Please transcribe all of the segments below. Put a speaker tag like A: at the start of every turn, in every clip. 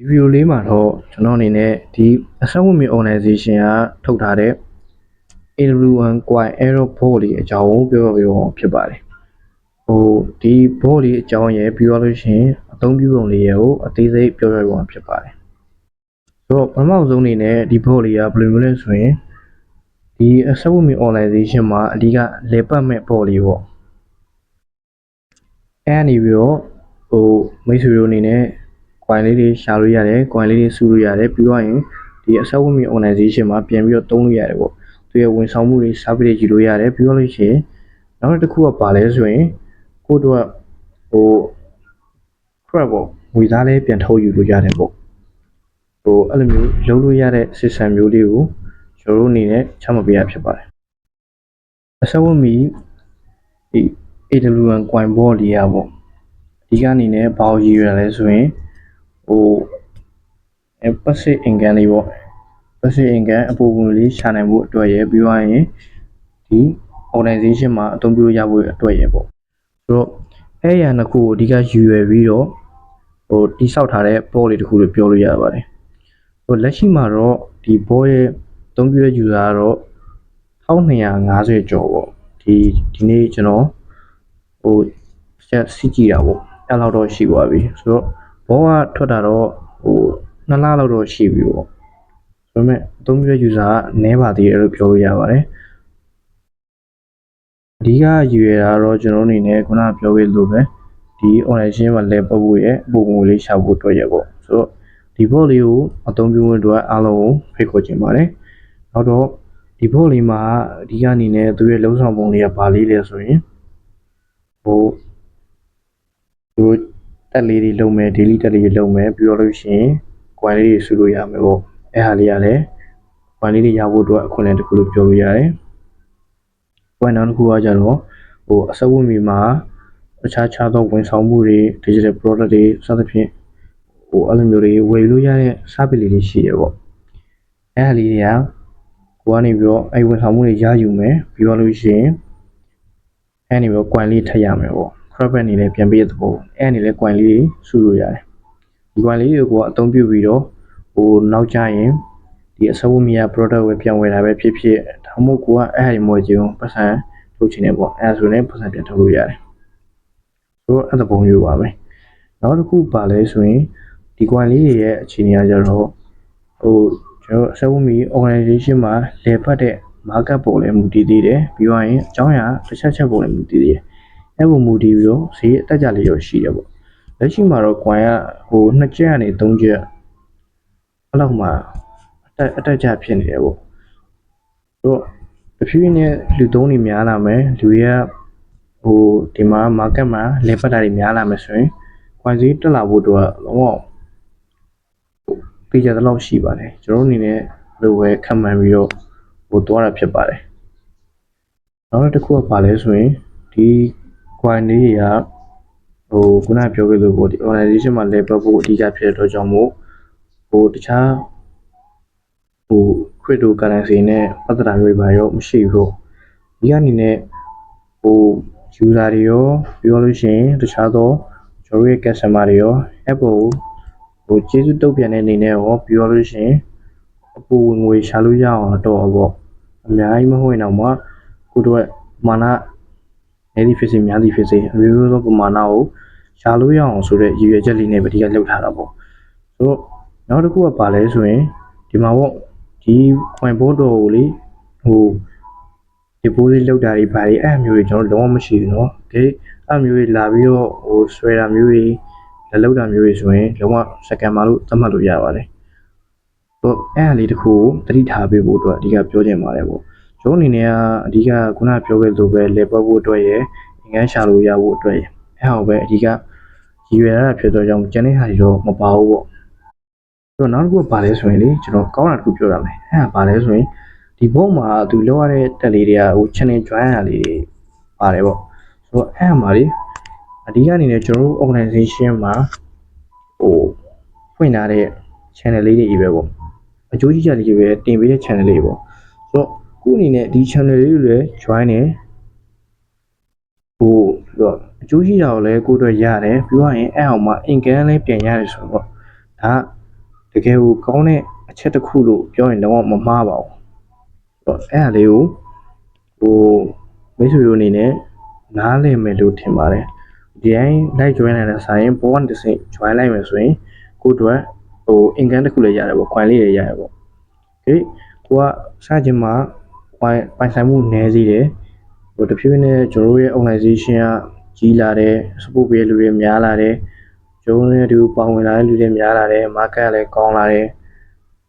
A: ဒီဗီဒီယိုလေးမှာတော့ကျွန်တော်အနေနဲ့ဒီအစက်ဝတ်မီ organization ကထုတ်ထားတဲ့ AW1 Coin Aero Ball လေးအကြောင်းကိုပြောပြပေးဖို့ဖြစ်ပါတယ်ဟိုဒီ ball လေးအကြောင်းရယ်ပြီးတော့လို့ရှိရင်အသုံးပြုပုံလေးရယ်ကိုအသေးစိတ်ပြောပြပေးဖို့ဖြစ်ပါတယ်ဆိုတော့ပထမဆုံးအနေနဲ့ဒီ ball လေးကဘယ်လိုမျိုးလဲဆိုရင်ဒီအစက်ဝတ်မီ organization မှာအဓိကလေပတ်မဲ့ ball လေးပေါ့အဲ့အနေပြီးတော့ဟိုမိတ်ဆွေတို့အနေနဲ့ coin လေးတွေရှာလို့ရတယ် coin လေးတွေစုလို့ရတယ်ပြီးတော့ရင်ဒီအစက်ဝတ်မီ organization မှာပြန်ပြီးတော့သုံးလို့ရတယ်ပေါ့သူရဲ့ဝန်ဆောင်မှုတွေ service တွေယူလို့ရတယ်ပြီးတော့လို့ရှိရင်နောက်တစ်ခုကပါလဲဆိုရင်ကိုယ့်တို့ကဟို crap ပေါ့ငွေသားလေးပြန်ထုတ်ယူလို့ရတယ်ပေါ့ဟိုအဲ့လိုမျိုးလုပ်လို့ရတဲ့ system မျိုးလေးကိုကျွန်တော်တို့အနေနဲ့ချမှတ်ပေးရဖြစ်ပါတယ်အစက်ဝတ်မီဒီ AW1 coin ball လေးရပေါ့အဓိကအနေနဲ့ဘာကိုရည်ရွယ်လဲဆိုရင် ဟိုအဲ passive income လေးပေါ့ passive income အပူပုံလေးရှာနိုင်ဖို့အတွက်ရယ်ပြီးသွားရင်ဒီ organization မှာအသုံးပြုလို့ရဖို့အတွက်ရယ်ပေါ့ဆိုတော့အဲ့ရနှစ်ခုကိုအဓိကယူရွယ်ပြီးတော့ဟိုတိဆောက်ထားတဲ့ ball လေးတစ်ခုလို့ပြောလို့ရပါတယ်ဟိုလက်ရှိမှာတော့ဒီ ball ရဲ့အသုံးပြုတဲ့ user ကတော့1250ကျော်ပေါ့ဒီဒီနေ့ကျွန်တော်ဟိုဆက်စီကြည့်တာပေါ့အဲ့လောက်တော့ရှိပါပြီဆိုတော့ ဘောကထွက်တာတော့ဟိုနှစ်လလောက်တော့ရှိပြီပေါ့ဒါပေမဲ့အသုံးပြုတဲ့ user ကနည်းပါသေးတယ်လို့ပြောလို့ရပါတယ်အဓိကယူရတာတော့ကျွန်တော်အနေနဲ့ခုနကပြောခဲ့လို့ပဲဒီ organization မှာလဲပတ်ဖို့ရဲ့ပုံပုံလေးရှာဖို့အတွက်ရပေါ့ဆိုတော့ဒီ bot လေးကိုအသုံးပြုဖို့အတွက်အားလုံးကိုဖိတ်ခေါ်ချင်ပါတယ်နောက်တော့ဒီ bot လေးမှာအဓိကအနေနဲ့သူရဲ့လုံဆောင်ပုံလေးကဘာလေးလဲဆိုရင်ဟိုသူတို့ တက်လေးတွေလုံးမယ် daily တက်လေးတွေလုံးမယ်ပြီးတော့လို့ရှိရင် coin လေးတွေစုလို့ရမယ်ပေါ့အဲ့ဟာလေးရလဲ coin လေးတွေရဖို့အတွက်အခွင့်အလမ်းတစ်ခုလို့ပြောလို့ရတယ် coin နောက်တစ်ခုကကြတော့ဟိုအစဝတ်မီမှာအခြားခြားသောဝန်ဆောင်မှုတွေ digital product တွေစသဖြင့်ဟိုအဲ့လိုမျိုးတွေဝယ်လို့ရတဲ့ service လေးတွေရှိရပေါ့အဲ့ဟာလေးတွေကကိုကနေပြီးတော့အဲ့ဝန်ဆောင်မှုတွေရယူမယ်ပြီးတော့လို့ရှိရင်အဲ့နေပြီးတော့ coin လေးထည့်ရမယ်ပေါ့ crop အနေနဲ့ပြန်ပေးတဲ့သဘောအဲ့အနေနဲ့ coin လေးစုလို့ရတယ်ဒီ coin လေးတွေကိုကအသုံးပြုပြီးတော့ဟိုနောက်ကျရင်ဒီအစဝမီယာ product ဝယ်ပြန်ဝယ်တာပဲဖြစ်ဖြစ်ဒါမှမဟုတ်ကိုကအဲ့ဒီမွေချင်းပတ်စံထုတ်ချင်တယ်ပေါ့အဲ့ဒါဆိုရင်ပတ်စံပြန်ထုတ်လို့ရတယ်ဆိုတော့အဲ့သဘောမျိုးပါပဲနောက်တစ်ခုပါလဲဆိုရင်ဒီ coin လေးတွေရဲ့အခြေအနေကကြတော့ဟိုကျွန်တော်အစဝမီ organization မှာလေပတ်တဲ့ market ပုံလည်းမူတည်သေးတယ်ပြီးတော့ရင်အကြောင်းအရာတစ်ချက်ချက်ပုံလည်းမူတည်သေးတယ် အဲ့ပုံမူတည်ပြီးတော့ဈေးအတက်ကြလေးရောရှိတယ်ပေါ့လက်ရှိမှာတော့ coin ကဟိုနှစ်ချက်ကနေသုံးချက်အဲ့လောက်မှအတက်အတက်ကြဖြစ်နေတယ်ပေါ့တော့တဖြည်းဖြည်းနဲ့လူသုံးနေများလာမယ်လူတွေကဟိုဒီမှာ market မှာလေပတ်တာတွေများလာမယ်ဆိုရင် coin ဈေးတက်လာဖို့တော့လုံးဝပေးကြတဲ့လောက်ရှိပါတယ်ကျွန်တော်တို့အနေနဲ့လိုပဲခံမှန်းပြီးတော့ဟိုသွားတာဖြစ်ပါတယ်နောက်တစ်ခုကပါလဲဆိုရင်ဒီ coin လေးတွေကဟိုခုနပြောခဲ့လို့ပေါ့ဒီ organization မှာ level ဖို့အဓိကဖြစ်တဲ့အတွက်ကြောင့်မို့ဟိုတခြားဟို crypto currency နဲ့ပတ်သက်တာမျိုးတွေပါရောမရှိဘူးတော့ဒီကနေနဲ့ဟို user တွေရောပြောလို့ရှိရင်တခြားသောကျွန်တော်ရဲ့ customer တွေရော app ကိုဟိုကျေးဇူးတုတ်ပြန်တဲ့အနေနဲ့ရောပြောလို့ရှိရင်အပူဝင်ငွေရှာလို့ရအောင်တော့ပေါ့အများကြီးမဟုတ်ရင်တော့မှကိုတို့ရဲ့မာန နေသည်ဖြစ်စေများသည်ဖြစ်စေအမျိုးမျိုးသောပမာဏကိုရှာလို့ရအောင်ဆိုတဲ့ရည်ရွယ်ချက်လေးနဲ့ပဲဒီကလောက်ထားတာပေါ့ဆိုတော့နောက်တစ်ခုကပါလဲဆိုရင်ဒီမှာပေါ့ဒီ coin board တော်ကိုလေဟို deposit လောက်တာတွေဘာတွေအဲ့အမျိုးတွေကျွန်တော်လုံးဝမရှိဘူးเนาะဒီအဲ့မျိုးတွေလာပြီးတော့ဟိုဆွဲတာမျိုးတွေလက်လောက်တာမျိုးတွေဆိုရင်လုံးဝစကန်မာလို့သတ်မှတ်လို့ရပါတယ်တော့အဲ့အလေးတစ်ခုကိုသတိထားပေးဖို့အတွက်အဓိကပြောချင်ပါတယ်ပေါ့ ကျွန်တော်အနေနဲ့ကအဓိကခုနပြောခဲ့သလိုပဲလေပတ်ဖို့အတွက်ရယ်အင်္ဂန်းရှာလို့ရဖို့အတွက်ရယ်အဲ့ဟောပဲအဓိကရည်ရွယ်ရတာဖြစ်တော့ကြောင့်ကျန်တဲ့ဟာတွေတော့မပါဘူးပေါ့ဆိုတော့နောက်တစ်ခုကဘာလဲဆိုရင်လေကျွန်တော်ကောင်းတာတစ်ခုပြောရမယ်အဲ့ဒါဘာလဲဆိုရင်ဒီဘုတ်မှာသူလောက်ရတဲ့တက်လေးတွေကဟို channel join ရလေးတွေပါတယ်ပေါ့ဆိုတော့အဲ့မှာလေအဓိကအနေနဲ့ကျွန်တော်တို့ organization မှာဟိုဖွင့်ထားတဲ့ channel လေးတွေကြီးပဲပေါ့အကျိုးကြီးကြလေးတွေပဲတင်ပေးတဲ့ channel လေးပေါ့ဆိုတော့ ခုအနေနဲ့ဒီ channel လေးတွေလည်း join နေဟိုတော့အကျိုးရှိတာကိုလည်းကိုယ်တို့ရတယ်ပြီးတော့ရင်အဲ့အောင်မှာ income လည်းပြန်ရတယ်ဆိုတော့ဒါတကယ်ကိုကောင်းတဲ့အချက်တစ်ခုလို့ပြောရင်တော့မမှားပါဘူးအဲ့တော့အဲ့ဒါလေးကိုဟိုမိတ်ဆွေတို့အနေနဲ့နားလည်မယ်လို့ထင်ပါတယ်ဒီတိုင်း like join နိုင်တဲ့ဆိုင်ပေါ်ကနေတစ်ဆင့် join လိုက်မယ်ဆိုရင်ကိုယ့်အတွက်ဟို income တစ်ခုလည်းရတယ်ပေါ့ coin လေးတွေရတယ်ပေါ့ဟေးကိုကစခြင်းမှာ coin ပိုင်ဆိုင်မှုနည်းစေတယ်ဟိုတဖြည်းဖြည်းနဲ့ကျွန်တော်တို့ရဲ့ organization ကကြီးလာတယ် support ပေးလူတွေများလာတယ်ကျွန်တော်တို့ရဲ့ဒီပေါဝင်လာတဲ့လူတွေများလာတယ် market ကလည်းကောင်းလာတယ်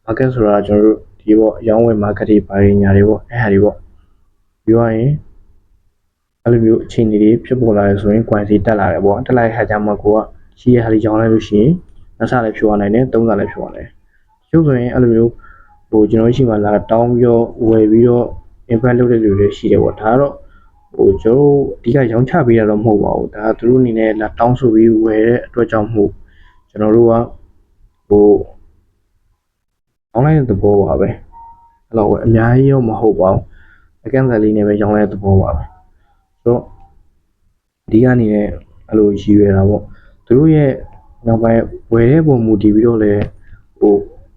A: market ဆိုတာကျွန်တော်တို့ဒီပေါ့အရောင်းဝယ် market တွေဘာတွေညာတွေပေါ့အဲ့ဟာတွေပေါ့ပြောရရင်အဲ့လိုမျိုးအခြေအနေတွေဖြစ်ပေါ်လာတယ်ဆိုရင် coin စီတက်လာတယ်ပေါ့တက်လာတဲ့ခါကျမှကိုကရှိရဟာတွေရောင်းလိုက်လို့ရှိရင်နှစ်ဆလည်းဖြိုးရနိုင်တယ်သုံးဆလည်းဖြိုးရနိုင်တယ်ကျုပ်ဆိုရင်အဲ့လိုမျိုးဟိုကျွန်တော်ရှိမှလာတောင်းပြီးတော့ဝယ်ပြီးတော့ impact လုပ်တဲ့လူတွေရှိတယ်ပေါ့ဒါကတော့ဟိုကျွန်တော်အဓိကရောင်းချပေးတာတော့မဟုတ်ပါဘူးဒါကသူတို့အနေနဲ့လာတောင်းဆိုပြီးဝယ်တဲ့အတွက်ကြောင့်မို့ကျွန်တော်တို့ကဟို online သဘောပါပဲအဲ့တော့အများကြီးရောမဟုတ်ပါဘူးအကန့်အသတ်လေးနဲ့ပဲရောင်းတဲ့သဘောပါပဲဆိုတော့ဒီကနေနဲ့အဲ့လိုရည်ရွယ်တာပေါ့သူတို့ရဲ့နောက်ပိုင်းဝယ်တဲ့ပုံမူတည်ပြီးတော့လဲဟို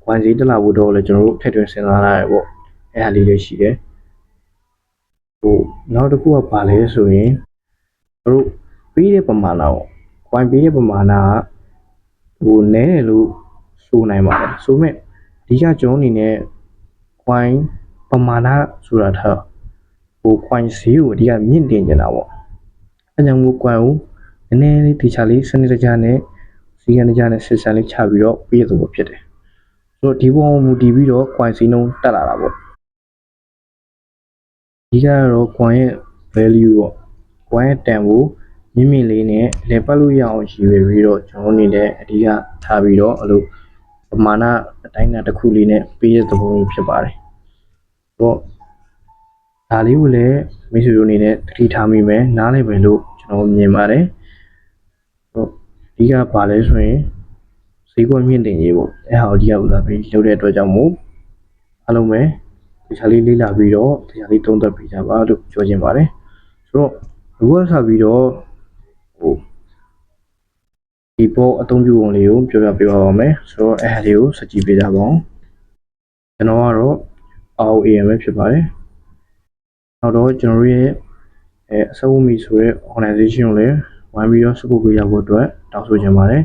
A: ဝိုင်းစည်းတက်လာဖို့တော့လဲကျွန်တော်တို့ထည့်သွင်းစဉ်းစားရတယ်ပေါ့အဲ့ဒါလေးလေးရှိတယ် ဟိုနောက်တစ်ခုကပါလဲဆိုရင်တို့ပြီးတဲ့ပမာဏပေါ့ဝိုင်းပြီးတဲ့ပမာဏကဟိုနည်းတယ်လို့ဆိုနိုင်ပါတယ်ဆိုမဲ့အဓိကကျွန်တော်အနေနဲ့ coin ပမာဏဆိုတာထားဟို coin ဈေးကိုအဓိကမြင့်တင်နေတာပေါ့အဲကြောင့်မို့ coin ကိုနည်းနည်းလေးတေချာလေးစနစ်တကျနဲ့စီကံတကျနဲ့ဆက်ဆံလေးချပြီးတော့ပြည့်စုံဖို့ဖြစ်တယ်ဆိုတော့ဒီပုံမူတည်ပြီးတော့ coin ဈေးနှုန်းတက်လာတာပေါ့ အဓိကကတော့ coin ရဲ့ value ပေါ့ coin ရဲ့တန်ဖိုးမြင့်မြင့်လေးနဲ့လည်ပတ်လို့ရအောင်ရည်ရွယ်ပြီးတော့ကျွန်တော်အနေနဲ့အဓိကထားပြီးတော့အဲ့လိုပမာဏအတိုင်းအတာတစ်ခုလေးနဲ့ပေးတဲ့သဘောမျိုးဖြစ်ပါတယ်။တော့ဒါလေးကိုလည်းမိတ်ဆွေတို့အနေနဲ့သတိထားမိမယ်နားလည်မယ်လို့ကျွန်တော်မြင်ပါတယ်။တော့အဓိကပါလဲဆိုရင်ဈေးကွက်မြင့်တင်ရေးပေါ့အဲဟာကိုအဓိကဦးစားပေးလုပ်တဲ့အတွက်ကြောင့်မို့အားလုံးပဲ တရားလေးလေ့လာပြီးတော့တရားလေးသုံးသပ်ပြီးကြပါလို့ပြောချင်ပါတယ်။ဆိုတော့အခုကစပြီးတော့ဟိုဒီပေါ်အသုံးပြုပုံလေးကိုပြောပြပေးပါပါမယ်ဆိုတော့အဲ့ဟာလေးကိုစကြည့်ပေးကြပါအောင်ကျွန်တော်ကတော့ ROAM ပဲဖြစ်ပါတယ်နောက်တော့ကျွန်တော်တို့ရဲ့အဲအစဝမီဆိုတဲ့ organization ကိုလည်းဝိုင်းပြီးတော့ support ပေးရဖို့အတွက်တောင်းဆိုချင်ပါတယ်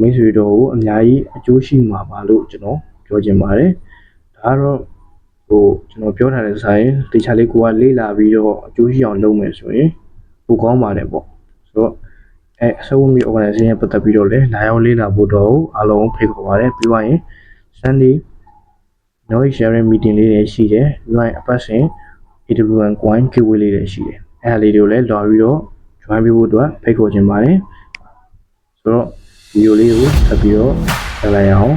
A: မိတ်ဆွေတို့ကိုအများကြီးအကျိုးရှိမှာပါလို့ကျွန်တော်ပြောချင်ပါတယ်ဒါကတော့ ဟိုကျွန်တော်ပြောထားတဲ့ဆိုင်တေချာလေးကိုကလေးလာပြီးတော့အကျိုးရှိအောင်လုပ်မယ်ဆိုရင်ပိုကောင်းပါတယ်ပေါ့ဆိုတော့အဲအစိုးရ organization နဲ့ပတ်သက်ပြီးတော့လည်းလာရောက်လေ့လာဖို့တော့အားလုံးဖိတ်ခေါ်ပါတယ်ပြီးသွားရင် Sunday noise sharing meeting လေးတွေရှိတယ်ပြီးသွားရင်အပတ်စဉ် AWN coin giveaway လေးတွေရှိတယ်အဲဒါလေးတွေကိုလည်းလာပြီးတော့ join ပေးဖို့အတွက်ဖိတ်ခေါ်ခြင်းပါတယ်ဆိုတော့ဗီဒီယိုလေးကိုဆက်ပြီးတော့ဆက်လိုက်အောင်